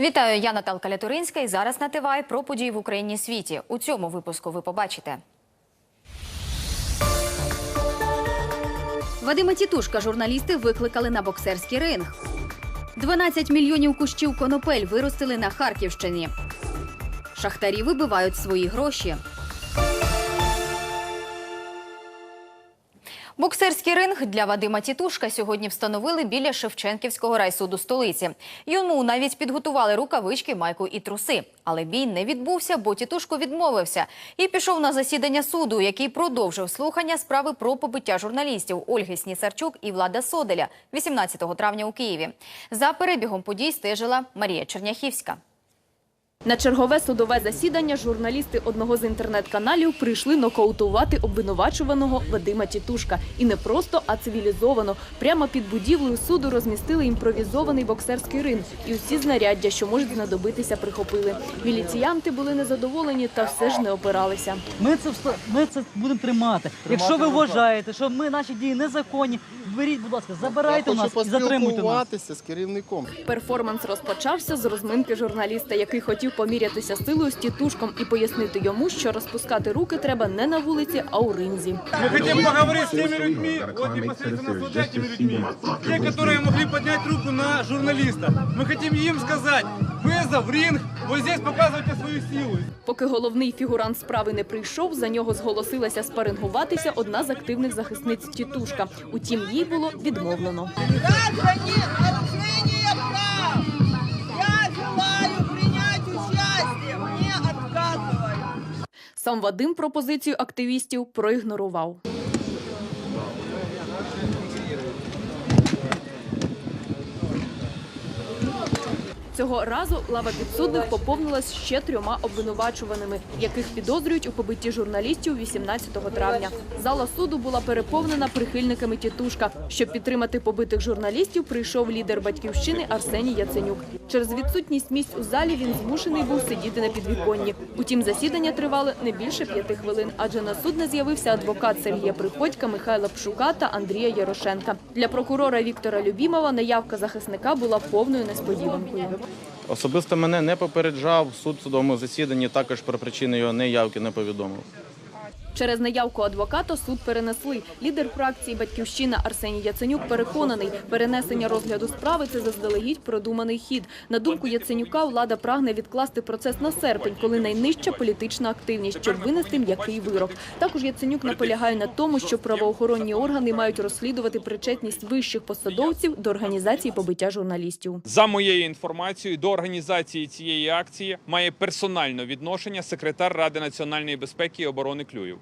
Вітаю, я Наталка Лятуринська. І зараз на ТВАЙ про події в Україні світі. У цьому випуску ви побачите. Вадима Тітушка журналісти викликали на боксерський ринг. 12 мільйонів кущів конопель виростили на Харківщині. Шахтарі вибивають свої гроші. Боксерський ринг для Вадима Тітушка сьогодні встановили біля Шевченківського райсуду столиці. Йому навіть підготували рукавички, майку і труси. Але бій не відбувся, бо Тітушко відмовився і пішов на засідання суду, який продовжив слухання справи про побиття журналістів Ольги Сніцарчук і Влада Соделя 18 травня у Києві. За перебігом подій стежила Марія Черняхівська. На чергове судове засідання журналісти одного з інтернет-каналів прийшли нокаутувати обвинувачуваного Вадима Тітушка. І не просто, а цивілізовано. Прямо під будівлею суду розмістили імпровізований боксерський ринг. І усі знаряддя, що можуть знадобитися, прихопили. Міліціянти були незадоволені та все ж не опиралися. Ми це ми це будемо тримати. Якщо ви вважаєте, що ми наші дії незаконні, беріть, будь ласка, забирайте Я нас хочу і затримуйте нас. поспілкуватися з керівником. Перформанс розпочався з розминки журналіста, який хотів помірятися силою з тітушком і пояснити йому, що розпускати руки треба не на вулиці, а у ринзі. Мы хотим поговорить с теми людьми, вот непосредственно с вот этими людьми, те, которые могли поднять руку на журналиста. Мы хотим им сказать, вызов, ринг, вот здесь показывайте свою силу. Поки головний фігурант справи не прийшов, за нього зголосилася спарингуватися одна з активних захисниць тітушка. Утім, їй було відмовлено. Сам Вадим пропозицію активістів проігнорував. Цього разу лава підсудних поповнилась ще трьома обвинувачуваними, яких підозрюють у побитті журналістів 18 травня. Зала суду була переповнена прихильниками тітушка. Щоб підтримати побитих журналістів, прийшов лідер батьківщини Арсеній Яценюк. Через відсутність місць у залі він змушений був сидіти на підвіконні. Утім, засідання тривало не більше п'яти хвилин, адже на суд не з'явився адвокат Сергія Приходька, Михайла Пшука та Андрія Ярошенка. Для прокурора Віктора Любімова наявка захисника була повною несподіванкою. Особисто мене не попереджав суд в судовому засіданні. Також про причини його неявки не повідомив. Через наявку адвоката суд перенесли. Лідер фракції Батьківщина Арсеній Яценюк переконаний, перенесення розгляду справи це заздалегідь продуманий хід. На думку Яценюка, влада прагне відкласти процес на серпень, коли найнижча політична активність, щоб винести м'який вирок. Також Яценюк наполягає на тому, що правоохоронні органи мають розслідувати причетність вищих посадовців до організації побиття журналістів. За моєю інформацією, до організації цієї акції має персональне відношення секретар Ради національної безпеки і оборони Клюєв.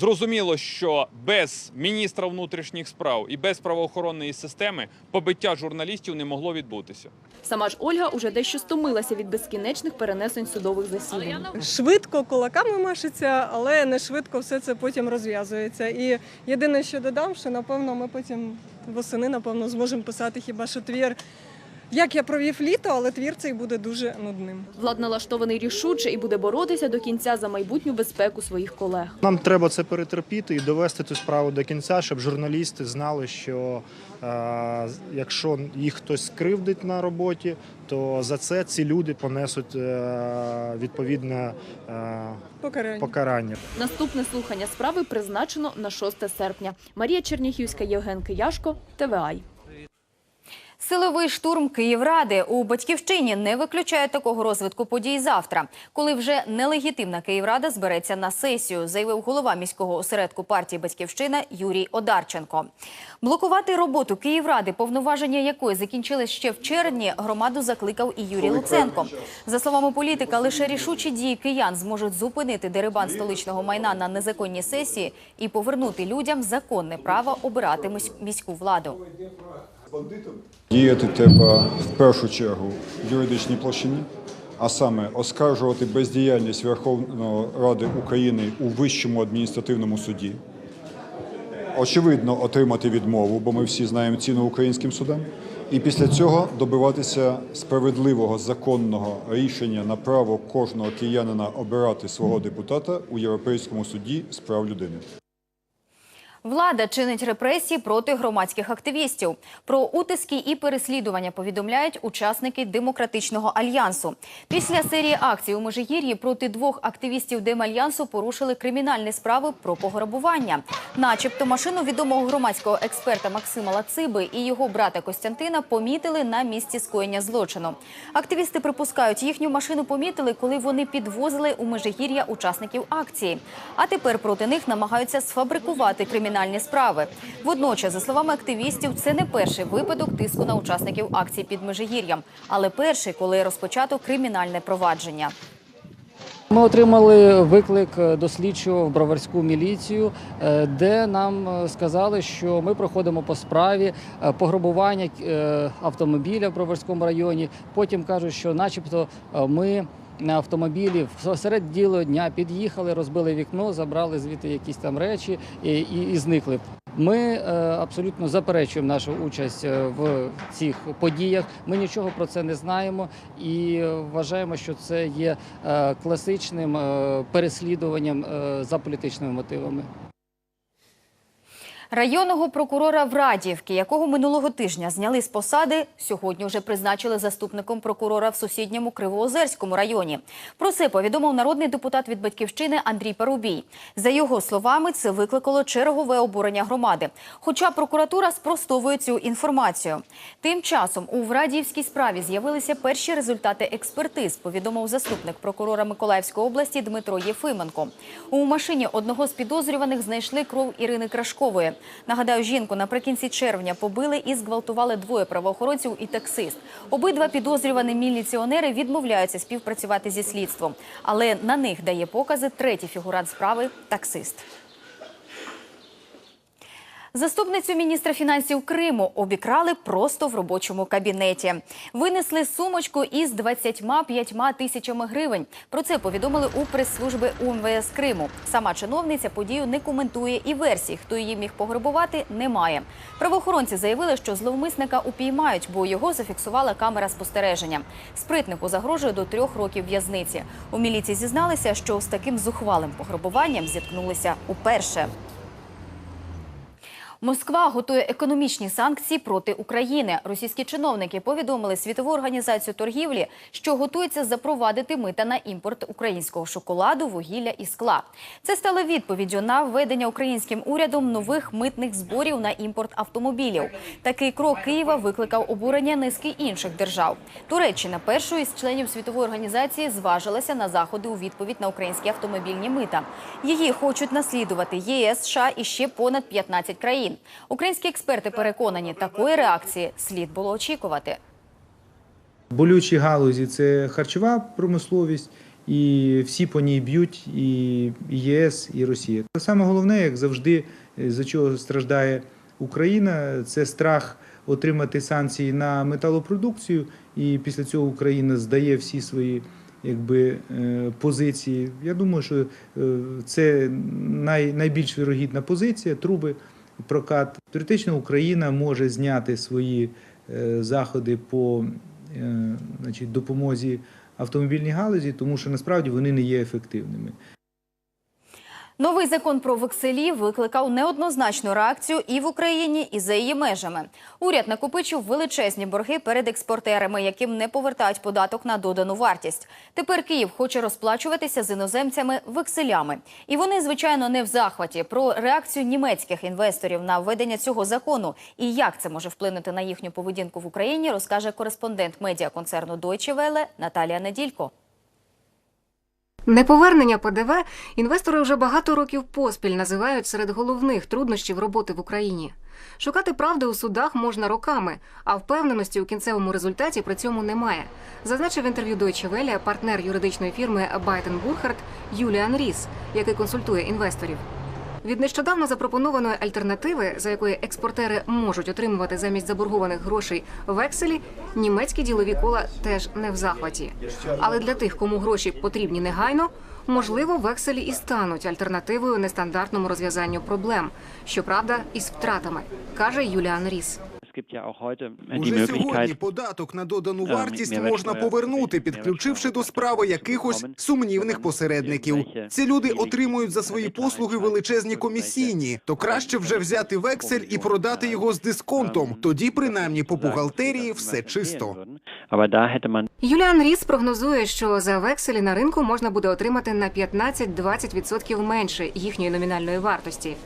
Зрозуміло, що без міністра внутрішніх справ і без правоохоронної системи побиття журналістів не могло відбутися. Сама ж Ольга уже дещо стомилася від безкінечних перенесень судових засідань. швидко кулаками машеться, але не швидко все це потім розв'язується. І єдине, що додам, що напевно ми потім восени напевно зможемо писати хіба що твір. Як я провів літо, але твір цей буде дуже нудним. Влад налаштований рішуче і буде боротися до кінця за майбутню безпеку своїх колег. Нам треба це перетерпіти і довести цю справу до кінця, щоб журналісти знали, що е, якщо їх хтось скривдить на роботі, то за це ці люди понесуть е, відповідне е, Покарання. покарання. Наступне слухання справи призначено на 6 серпня. Марія Черняхівська, Євген Кияшко, ТВАЙ. Силовий штурм Київради у батьківщині не виключає такого розвитку подій завтра, коли вже нелегітимна Київрада збереться на сесію, заявив голова міського осередку партії Батьківщина Юрій Одарченко. Блокувати роботу Київради, повноваження якої закінчились ще в червні, громаду закликав і Юрій Луценко. За словами політика, лише рішучі дії киян зможуть зупинити дерибан столичного майна на незаконній сесії і повернути людям законне право обирати міську владу. Діяти треба в першу чергу в юридичній площині, а саме оскаржувати бездіяльність Верховної Ради України у Вищому адміністративному суді. Очевидно, отримати відмову, бо ми всі знаємо ціну українським судам. І після цього добиватися справедливого законного рішення на право кожного киянина обирати свого депутата у Європейському суді з прав людини. Влада чинить репресії проти громадських активістів. Про утиски і переслідування повідомляють учасники демократичного альянсу. Після серії акцій у Межигір'ї проти двох активістів Демальянсу порушили кримінальні справи про пограбування. Начебто машину відомого громадського експерта Максима Лациби і його брата Костянтина помітили на місці скоєння злочину. Активісти припускають, їхню машину помітили, коли вони підвозили у Межигір'я учасників акції. А тепер проти них намагаються сфабрикувати кримінальні справи. Водночас, за словами активістів, це не перший випадок тиску на учасників акції під Межигір'ям, але перший, коли розпочато кримінальне провадження. Ми отримали виклик до слідчого в броварську міліцію, е, де нам е, сказали, що ми проходимо по справі е, пограбування автомобіля в броварському районі. Потім кажуть, що, начебто, ми на автомобілі в- серед діло дня під'їхали, розбили вікно, забрали звідти якісь там речі і, і, і зникли. Ми е, абсолютно заперечуємо нашу участь е, в цих подіях. Ми нічого про це не знаємо і вважаємо, що це є е, класичним е, переслідуванням е, за політичними мотивами. Районного прокурора Врадіївки, якого минулого тижня зняли з посади, сьогодні вже призначили заступником прокурора в сусідньому Кривоозерському районі. Про це повідомив народний депутат від батьківщини Андрій Парубій. За його словами, це викликало чергове обурення громади. Хоча прокуратура спростовує цю інформацію. Тим часом у Врадіївській справі з'явилися перші результати експертиз. Повідомив заступник прокурора Миколаївської області Дмитро Єфименко. У машині одного з підозрюваних знайшли кров Ірини Крашкової. Нагадаю, жінку наприкінці червня побили і зґвалтували двоє правоохоронців і таксист. Обидва підозрювані міліціонери відмовляються співпрацювати зі слідством, але на них дає покази третій фігурант справи таксист. Заступницю міністра фінансів Криму обікрали просто в робочому кабінеті. Винесли сумочку із 25 тисячами гривень. Про це повідомили у прес-служби УМВС Криму. Сама чиновниця подію не коментує і версій, хто її міг пограбувати, немає. Правоохоронці заявили, що зловмисника упіймають, бо його зафіксувала камера спостереження. Спритнику загрожує до трьох років в'язниці. У міліції зізналися, що з таким зухвалим пограбуванням зіткнулися уперше. Москва готує економічні санкції проти України. Російські чиновники повідомили світову організацію торгівлі, що готується запровадити мита на імпорт українського шоколаду, вугілля і скла. Це стало відповіддю на введення українським урядом нових митних зборів на імпорт автомобілів. Такий крок Києва викликав обурення низки інших держав. Туреччина першою із членів світової організації зважилася на заходи у відповідь на українські автомобільні мита. Її хочуть наслідувати ЄС, США і ще понад 15 країн. Українські експерти переконані, такої реакції слід було очікувати. Болючі галузі це харчова промисловість, і всі по ній б'ють, і ЄС, і Росія. Саме головне, як завжди, за чого страждає Україна, це страх отримати санкції на металопродукцію, і після цього Україна здає всі свої якби, е, позиції. Я думаю, що е, це най, найбільш вірогідна позиція труби. Прокат теоретично Україна може зняти свої е, заходи по е, значить, допомозі автомобільній галузі, тому що насправді вони не є ефективними. Новий закон про векселі викликав неоднозначну реакцію і в Україні, і за її межами. Уряд накопичив величезні борги перед експортерами, яким не повертають податок на додану вартість. Тепер Київ хоче розплачуватися з іноземцями векселями. І вони, звичайно, не в захваті. Про реакцію німецьких інвесторів на введення цього закону і як це може вплинути на їхню поведінку в Україні, розкаже кореспондент медіаконцерну Deutsche Welle Наталія Неділько. Неповернення ПДВ інвестори вже багато років поспіль називають серед головних труднощів роботи в Україні. Шукати правди у судах можна роками, а впевненості у кінцевому результаті при цьому немає. Зазначив інтерв'ю Deutsche Welle партнер юридичної фірми Байтен Бурхард Юліан Ріс, який консультує інвесторів. Від нещодавно запропонованої альтернативи, за якої експортери можуть отримувати замість заборгованих грошей векселі, німецькі ділові кола теж не в захваті. Але для тих, кому гроші потрібні негайно, можливо, векселі і стануть альтернативою нестандартному розв'язанню проблем. Щоправда, із втратами, каже Юліан Ріс. Уже сьогодні податок на додану вартість можна повернути, підключивши до справи якихось сумнівних посередників. Ці люди отримують за свої послуги величезні комісійні. То краще вже взяти вексель і продати його з дисконтом. Тоді, принаймні, по бухгалтерії все чисто. Юліан Ріс прогнозує, що за векселі на ринку можна буде отримати на 15-20% менше їхньої номінальної вартості.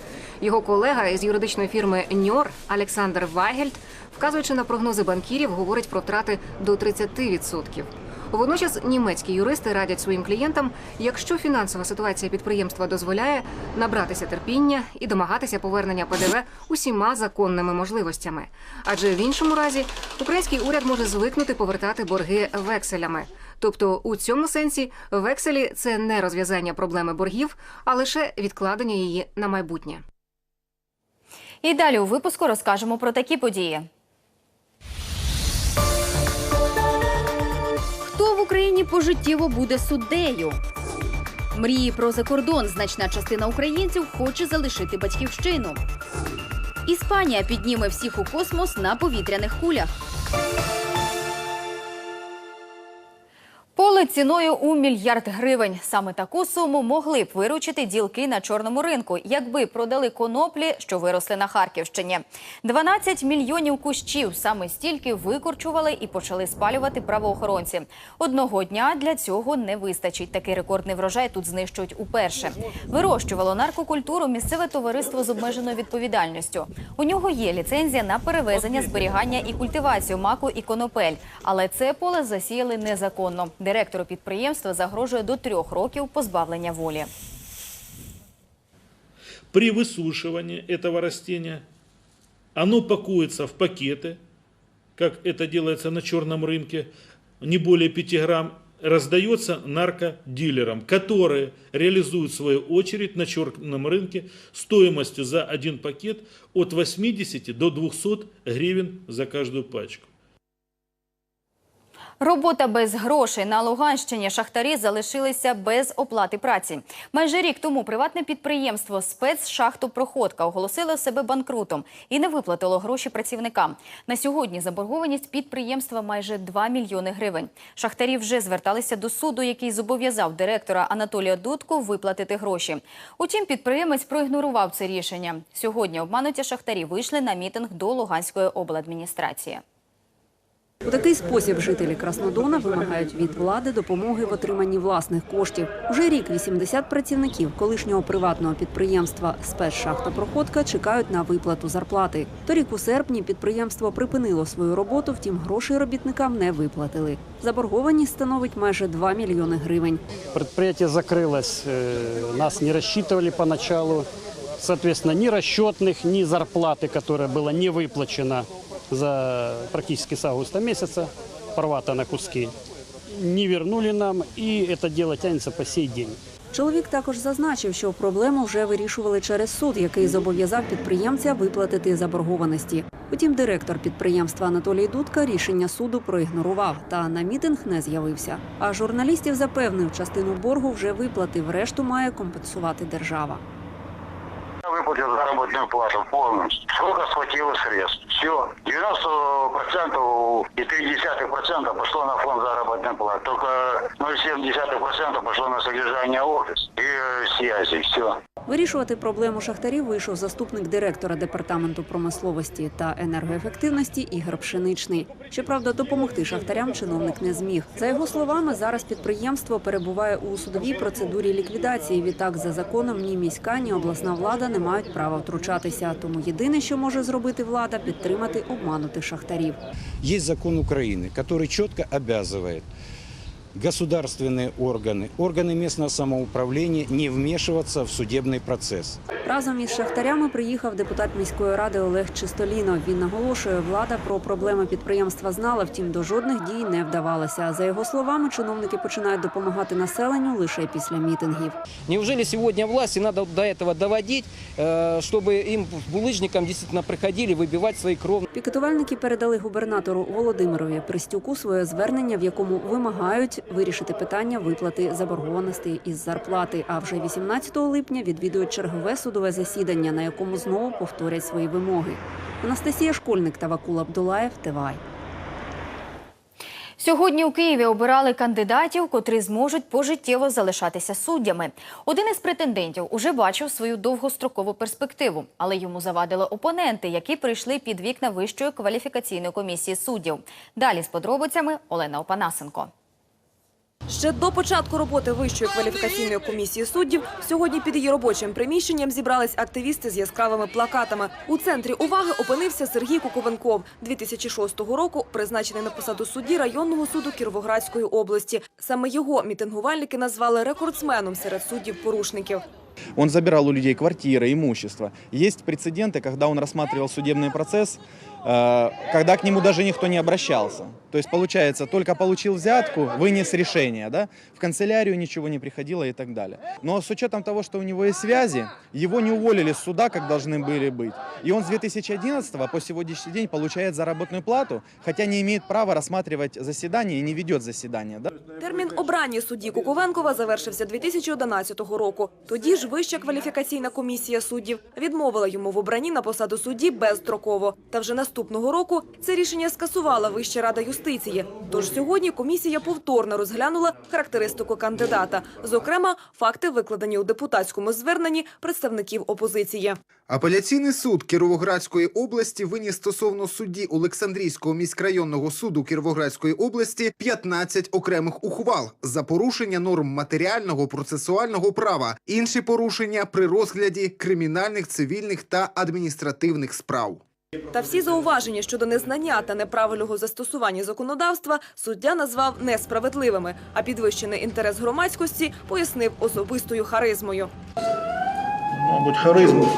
Його колега із юридичної фірми Ньор Олександр Вайгельд, вказуючи на прогнози банкірів, говорить про втрати до 30%. Водночас німецькі юристи радять своїм клієнтам, якщо фінансова ситуація підприємства дозволяє, набратися терпіння і домагатися повернення ПДВ усіма законними можливостями. Адже в іншому разі український уряд може звикнути повертати борги векселями. Тобто, у цьому сенсі векселі це не розв'язання проблеми боргів, а лише відкладення її на майбутнє. І далі у випуску розкажемо про такі події. Хто в Україні пожиттєво буде суддею? Мрії про закордон. Значна частина українців хоче залишити батьківщину. Іспанія підніме всіх у космос на повітряних кулях. Ціною у мільярд гривень. Саме таку суму могли б виручити ділки на чорному ринку, якби продали коноплі, що виросли на Харківщині. 12 мільйонів кущів саме стільки викорчували і почали спалювати правоохоронці. Одного дня для цього не вистачить. Такий рекордний врожай тут знищують уперше. Вирощувало наркокультуру місцеве товариство з обмеженою відповідальністю. У нього є ліцензія на перевезення, зберігання і культивацію маку і конопель. Але це поле засіяли незаконно Директору підприємства загрожує до трьох років позбавлення волі. При высушивании этого растения оно пакуется в пакеты, как это делается на черном рынке, не более 5 грамм, раздается наркодилерам, которые реализуют в свою очередь на черном рынке стоимостью за один пакет от 80 до 200 гривен за каждую пачку. Робота без грошей на Луганщині шахтарі залишилися без оплати праці. Майже рік тому приватне підприємство спецшахтопроходка оголосило себе банкрутом і не виплатило гроші працівникам. На сьогодні заборгованість підприємства майже 2 мільйони гривень. Шахтарі вже зверталися до суду, який зобов'язав директора Анатолія Дудку виплатити гроші. Утім, підприємець проігнорував це рішення. Сьогодні обмануті шахтарі вийшли на мітинг до Луганської обладміністрації. У такий спосіб жителі Краснодона вимагають від влади допомоги в отриманні власних коштів. Уже рік 80 працівників колишнього приватного підприємства «Спецшахтопроходка» чекають на виплату зарплати. Торік у серпні підприємство припинило свою роботу, втім грошей робітникам не виплатили. Заборгованість становить майже 2 мільйони гривень. Предприятие закрылось, э, нас не рассчитывали поначалу. Соответственно, ни расчетных, ни зарплаты, которая была не выплачена за практически с августа месяца, порвата на куски, не вернули нам, и это дело тянется по сей день. Чоловік також зазначив, що проблему вже вирішували через суд, який зобов'язав підприємця виплатити заборгованості. Утім, директор підприємства Анатолій Дудка рішення суду проігнорував та на мітинг не з'явився. А журналістів запевнив, частину боргу вже виплатив, решту має компенсувати держава. Я выплатил заработную плату полностью. Сколько схватило средств. Все. 90% и 3% пошло на фонд заработной платы. Только 0,7% пошло на содержание офиса и э, связи. Все. Вирішувати проблему шахтарів вийшов заступник директора департаменту промисловості та енергоефективності Ігор Пшеничний. Щоправда, допомогти шахтарям чиновник не зміг. За його словами, зараз підприємство перебуває у судовій процедурі ліквідації. Відтак, за законом, ні міська, ні обласна влада не мають права втручатися. Тому єдине, що може зробити влада, підтримати обманутих шахтарів. Есть закон Украины, который четко обязывает государственные органы, органы местного самоуправления не вмешиваться в судебный процесс. Разом із шахтарями приїхав депутат міської ради Олег Чистоліно. Він наголошує, влада про проблеми підприємства знала, втім до жодних дій не вдавалося. За його словами, чиновники починають допомагати населенню лише після мітингів. Неужели сегодня власти надо до этого доводить, э, чтобы им, булыжникам, действительно приходили выбивать свои кровные Пікетувальники передали губернатору Володимирові Пристюку своє звернення, в якому вимагають вирішити питання виплати заборгованостей із зарплати. А вже 18 липня відвідують чергове судове засідання, на якому знову повторять свої вимоги. Анастасія Школьник та Вакул Абдулаєв. ТВАЙ. Сьогодні у Києві обирали кандидатів, котрі зможуть пожиттєво залишатися суддями. Один із претендентів уже бачив свою довгострокову перспективу, але йому завадили опоненти, які прийшли під вікна Вищої кваліфікаційної комісії суддів. Далі з подробицями Олена Опанасенко. Ще до початку роботи Вищої кваліфікаційної комісії суддів сьогодні під її робочим приміщенням зібрались активісти з яскравими плакатами. У центрі уваги опинився Сергій Куковенков, 2006 року призначений на посаду судді районного суду Кіровоградської області. Саме його мітингувальники назвали рекордсменом серед суддів-порушників. Он забирал у людей квартиры, имущество. Есть прецеденты, когда он рассматривал судебный процесс, э, когда к нему даже никто не обращался. То есть, получается, только получил взятку, вынес решение, да? в канцелярию ничего не приходило и так далее. Но с учетом того, что у него есть связи, его не уволили с суда, как должны были быть. И он с 2011 по сегодняшний день получает заработную плату, хотя не имеет права рассматривать заседание и не ведет заседание. Да? Термін обрання судді Куковенкова завершився 2011 року. Тоді ж Вища кваліфікаційна комісія суддів відмовила йому в обранні на посаду судді безстроково. Та вже наступного року це рішення скасувала Вища рада юстиції. Тож сьогодні комісія повторно розглянула характеристику кандидата. Зокрема, факти викладені у депутатському зверненні представників опозиції. Апеляційний суд Кіровоградської області виніс стосовно судді Олександрійського міськрайонного суду Кіровоградської області 15 окремих ухвал за порушення норм матеріального процесуального права, інші порушення при розгляді кримінальних, цивільних та адміністративних справ. Та всі зауваження щодо незнання та неправильного застосування законодавства суддя назвав несправедливими, а підвищений інтерес громадськості пояснив особистою харизмою. Мабуть, харизму.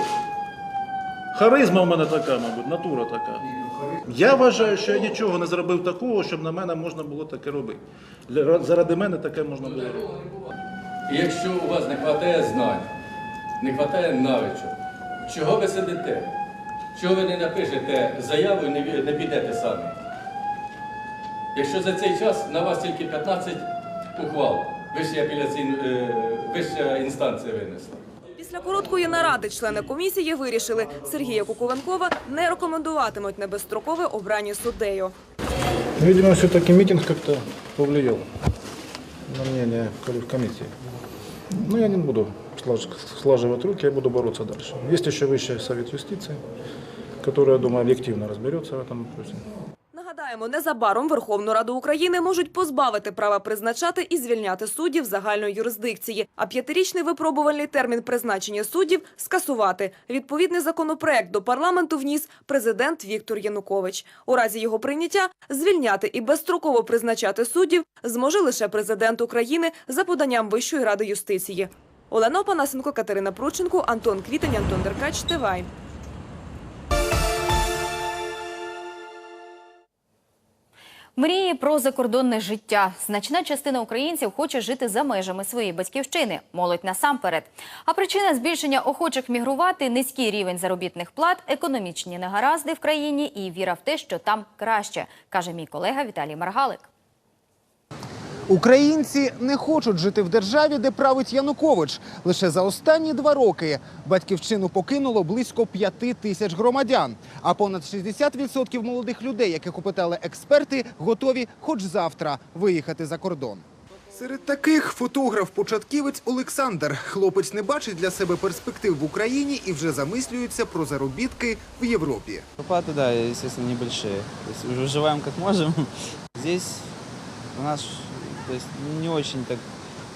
Харизма в мене така, мабуть, натура така. Я вважаю, що я нічого не зробив такого, щоб на мене можна було таке робити. Заради мене таке можна було робити. І якщо у вас не вистачає знань, не вистачає навичок, чого ви сидите? Чого ви не напишете заяву і не, підете самі? Якщо за цей час на вас тільки 15 ухвал вища, апеляційна, е, вища інстанція винесла. Після короткої наради члени комісії вирішили, Сергія Куковенкова не рекомендуватимуть на безстрокове обрання суддею. Видимо, все-таки митинг как-то повлиял на мнение в комиссии. Но я не буду слаживать руки, я буду бороться дальше. Есть еще Высший совет юстиции, который, я думаю, объективно разберется в этом вопросе. Нагадаємо, незабаром Верховну Раду України можуть позбавити права призначати і звільняти суддів загальної юрисдикції, а п'ятирічний випробувальний термін призначення суддів скасувати. Відповідний законопроект до парламенту вніс президент Віктор Янукович. У разі його прийняття звільняти і безстроково призначати суддів зможе лише президент України за поданням Вищої ради юстиції. Олена Опанасенко, Катерина Прученко, Антон Квітень, Антон Деркач, ТВАЙ. Мрії про закордонне життя. Значна частина українців хоче жити за межами своєї батьківщини, молодь насамперед. А причина збільшення охочих мігрувати низький рівень заробітних плат, економічні негаразди в країні і віра в те, що там краще, каже мій колега Віталій Маргалик. Українці не хочуть жити в державі, де править Янукович. Лише за останні два роки батьківщину покинуло близько п'яти тисяч громадян. А понад 60% молодих людей, яких опитали експерти, готові хоч завтра виїхати за кордон. Серед таких фотограф-початківець Олександр. Хлопець не бачить для себе перспектив в Україні і вже замислюється про заробітки в Європі. Зарплаты, да, естественно, небольшие. То есть выживаем как. Здесь у нас то есть, не очень так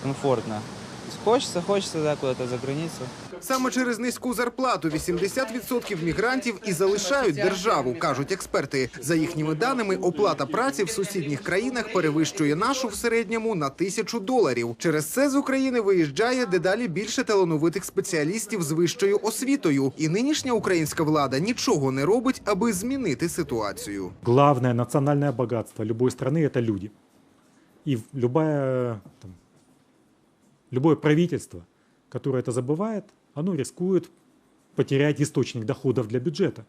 комфортно. Есть Хочется, хочется, да, куда-то за границу. Саме через низьку зарплату 80% мігрантів і залишають державу, кажуть експерти. За їхніми даними, оплата праці в сусідніх країнах перевищує нашу в середньому на тисячу доларів. Через це з України виїжджає дедалі більше талановитих спеціалістів з вищою освітою. І нинішня українська влада нічого не робить, аби змінити ситуацію. Главное национальное богатство любой страны – это люди. И любое, там, любое правительство, которое это забывает, оно рискует потерять источник доходов для бюджета.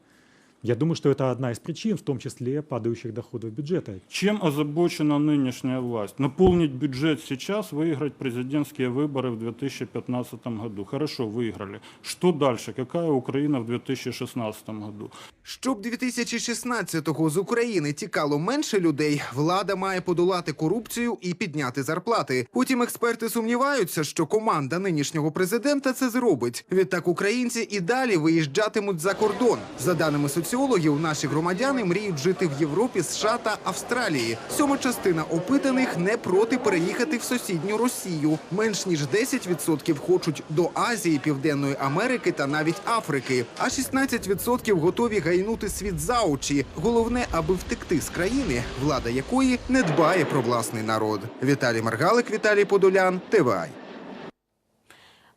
Я думаю, что это одна из причин, в том числе падающих доходов бюджета. Чем озабочена нынешняя власть? Наполнить бюджет сейчас, выиграть президентские выборы в 2015 году. Хорошо, выиграли. Что дальше? Какая Украина в 2016 году? Щоб 2016-го з України тікало менше людей, влада має подолати корупцію і підняти зарплати. Утім, експерти сумніваються, що команда нинішнього президента це зробить. Відтак українці і далі виїжджатимуть за кордон. За даними соціологів, наші громадяни мріють жити в Європі, США та Австралії. Сьома частина опитаних не проти переїхати в сусідню Росію. Менш ніж 10% хочуть до Азії, Південної Америки та навіть Африки. А 16% готові гайнути світ за очі. Головне, аби втекти з країни, влада якої не дбає про власний народ. Віталій Маргалик, Віталій Подолян, ТВАЙ.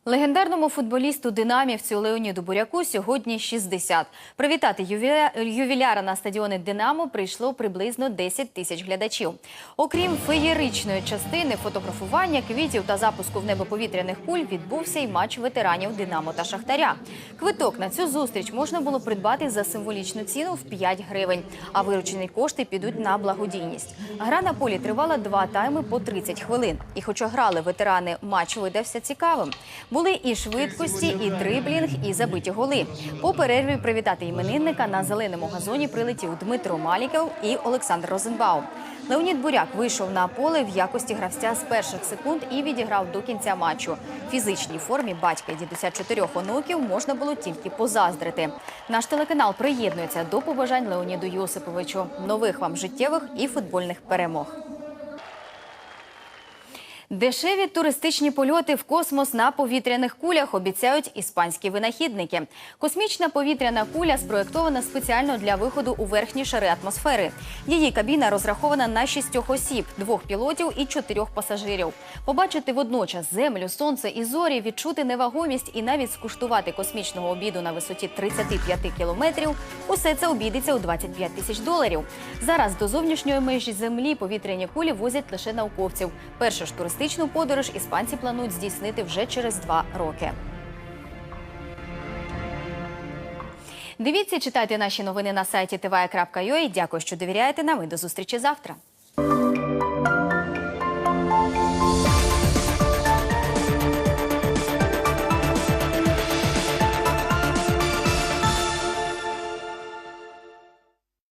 Легендарному футболісту динамівцю Леоніду Буряку сьогодні 60. Привітати ювіляра на стадіони Динамо прийшло приблизно 10 тисяч глядачів. Окрім феєричної частини фотографування, квітів та запуску в небо повітряних куль відбувся й матч ветеранів Динамо та Шахтаря. Квиток на цю зустріч можна було придбати за символічну ціну в 5 гривень, а виручені кошти підуть на благодійність. Гра на полі тривала два тайми по 30 хвилин. І хоча грали ветерани, матч видався цікавим. Були і швидкості, і дриблінг, і забиті голи. По перерві привітати іменинника на зеленому газоні прилетів Дмитро Маліков і Олександр Розенбаум. Леонід Буряк вийшов на поле в якості гравця з перших секунд і відіграв до кінця матчу. Фізичній формі батька дідуся чотирьох онуків можна було тільки позаздрити. Наш телеканал приєднується до побажань Леоніду Йосиповичу. Нових вам життєвих і футбольних перемог. Дешеві туристичні польоти в космос на повітряних кулях обіцяють іспанські винахідники. Космічна повітряна куля спроєктована спеціально для виходу у верхні шари атмосфери. Її кабіна розрахована на шістьох осіб, двох пілотів і чотирьох пасажирів. Побачити водночас землю, сонце і зорі, відчути невагомість і навіть скуштувати космічного обіду на висоті 35 кілометрів. Усе це обійдеться у 25 тисяч доларів. Зараз до зовнішньої межі землі повітряні кулі возять лише науковців. Першу ж туристичну подорож іспанці планують здійснити вже через два роки. Дивіться, читайте наші новини на сайті tv.ua. Дякую, що довіряєте нам. І до зустрічі завтра.